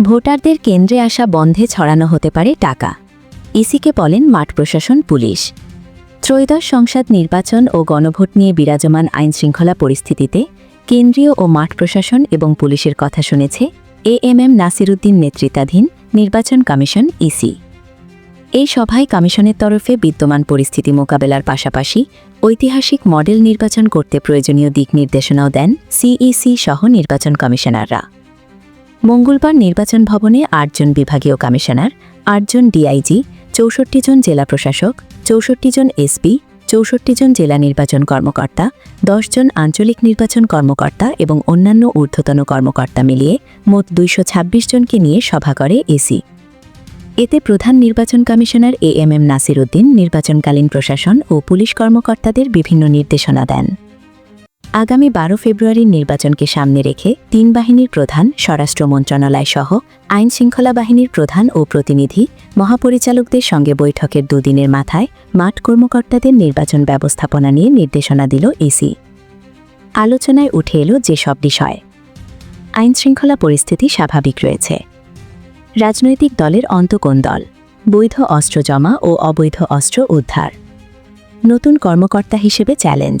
ভোটারদের কেন্দ্রে আসা বন্ধে ছড়ানো হতে পারে টাকা। ইসিকে বলেন মাঠ প্রশাসন, পুলিশ। ত্রয়োদশ সংসদ নির্বাচন ও গণভোট নিয়ে বিরাজমান আইনশৃঙ্খলা পরিস্থিতিতে কেন্দ্রীয় ও মাঠ প্রশাসন এবং পুলিশের কথা শুনেছে এএমএম নাসিরুদ্দিন নেতৃত্বাধীন নির্বাচন কমিশন, ইসি। এই সভায় কমিশনের তরফে বিদ্যমান পরিস্থিতি মোকাবেলার পাশাপাশি ঐতিহাসিক মডেল নির্বাচন করতে প্রয়োজনীয় দিক নির্দেশনাও দেন সিইসি সহ নির্বাচন কমিশনাররা। মঙ্গলবার নির্বাচন ভবনে আটজন বিভাগীয় কমিশনার, আটজন ডিআইজি, চৌষট্টি জন জেলা প্রশাসক, চৌষট্টি জন এসপি, চৌষট্টি জন জেলা নির্বাচন কর্মকর্তা জন আঞ্চলিক নির্বাচন কর্মকর্তা এবং অন্যান্য ঊর্ধ্বতন কর্মকর্তা মিলিয়ে মোট দুইশো ছাব্বিশ জনকে নিয়ে সভা করে এসি। এতে প্রধান নির্বাচন commissioner A M M Nasir Uddin, নির্বাচনকালীন প্রশাসন ও পুলিশ কর্মকর্তাদের বিভিন্ন নির্দেশনা দেন। আগামী বারো ফেব্রুয়ারির নির্বাচনকে সামনে রেখে তিন বাহিনীর প্রধান, স্বরাষ্ট্র মন্ত্রণালয় সহ আইন শৃঙ্খলা বাহিনীর প্রধান ও প্রতিনিধি, মহাপরিচালকদের সঙ্গে বৈঠকের দুদিনের মাথায় মাঠ কর্মকর্তাদের নির্বাচন ব্যবস্থাপনা নিয়ে নির্দেশনা দিল ইসি আলোচনায় উঠে এলো যেসব বিষয়। আইন শৃঙ্খলা পরিস্থিতি স্বাভাবিক রয়েছে। রাজনৈতিক দলের অন্তকোন দল? বৈধ অস্ত্র জমা ও অবৈধ অস্ত্র উদ্ধার। নতুন কর্মকর্তা হিসেবে চ্যালেঞ্জ।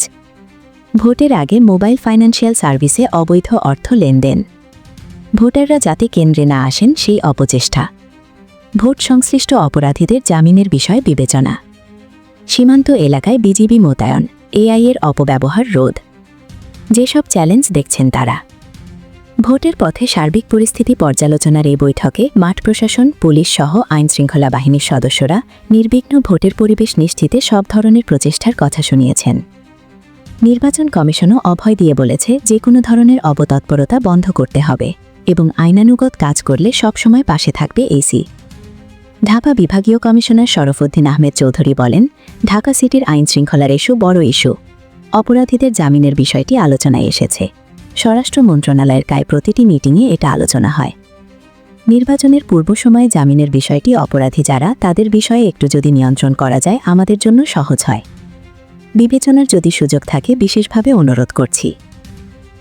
ভোটের আগে মোবাইল ফাইন্যান্সিয়াল সার্ভিসে অবৈধ অর্থ লেনদেন। ভোটাররা যাতে কেন্দ্রে না আসেন, সেই অপচেষ্টা। ভোট সংশ্লিষ্ট অপরাধীদের জামিনের বিষয় বিবেচনা। সীমান্ত এলাকায় বিজিবি মোতায়েন এআইয়ের অপব্যবহার রোধ। যেসব চ্যালেঞ্জ দেখছেন তারা। ভোটের পথে সার্বিক পরিস্থিতি পর্যালোচনার এই বৈঠকে মাঠ প্রশাসন, পুলিশ সহ আইন শৃঙ্খলা বাহিনীর সদস্যরা নির্বিঘ্ন ভোটের পরিবেশ নিশ্চিতে সব ধরনের প্রচেষ্টার কথা শুনিয়েছেন। নির্বাচন কমিশনও অভয় দিয়ে বলেছে যে কোনো ধরনের অবতৎপরতা বন্ধ করতে হবে এবং আইনানুগত কাজ করলে সবসময় পাশে থাকবে এসি। ঢাকা বিভাগীয় কমিশনার শরফুদ্দিন আহমেদ চৌধুরী বলেন, ঢাকা সিটির আইন শৃঙ্খলার ইস্যু বড় ইস্যু। অপরাধীদের জামিনের বিষয়টি আলোচনায় এসেছে। স্বরাষ্ট্র মন্ত্রণালয়ের কায় প্রতিটি মিটিংয়ে এটা আলোচনা হয়। নির্বাচনের পূর্ব সময়ে জামিনের বিষয়টি অপরাধী যারা, তাদের বিষয়ে একটু যদি নিয়ন্ত্রণ করা যায়, আমাদের জন্য সহজ হয়। বিবেচনার যদি সুযোগ থাকে, বিশেষভাবে অনুরোধ করছি।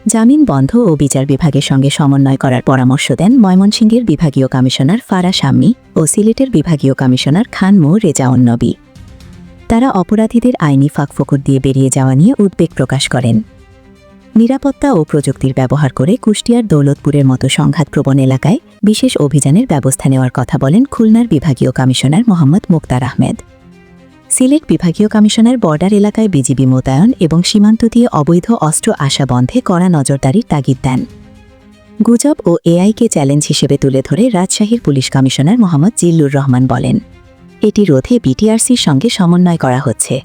জামিন বন্ধ ও বিচার বিভাগের সঙ্গে সমন্বয় করার পরামর্শ দেন ময়মনসিংহের বিভাগীয় কমিশনার ফারা শাম্মী ও সিলেটের বিভাগীয় কমিশনার খান মো রেজাউন নবী তারা অপরাধীদের আইনি ফাঁকফোকর দিয়ে বেরিয়ে যাওয়া নিয়ে উদ্বেগ প্রকাশ করেন। নিরাপত্তা ও প্রযুক্তির ব্যবহার করে কুষ্টিয়ার দৌলতপুরের মতো সংঘাতপ্রবণ এলাকায় বিশেষ অভিযানের ব্যবস্থা নেওয়ার কথা বলেন খুলনার বিভাগীয় কমিশনার মোহাম্মদ মুক্তার আহমেদ। সিলেট বিভাগীয় কমিশনার বর্ডার এলাকায় বিজিবি মোতায়েন এবং সীমান্ত দিয়ে অবৈধ অস্ত্র আসা বন্ধে কড়া নজরদারির তাগিদ দেন। গুজব ও এআইকে চ্যালেঞ্জ হিসেবে তুলে ধরে রাজশাহীর পুলিশ কমিশনার মোহাম্মদ জিল্লুর রহমান বলেন, এটি রোধে বিটিআরসির সঙ্গে সমন্বয় করা হচ্ছে।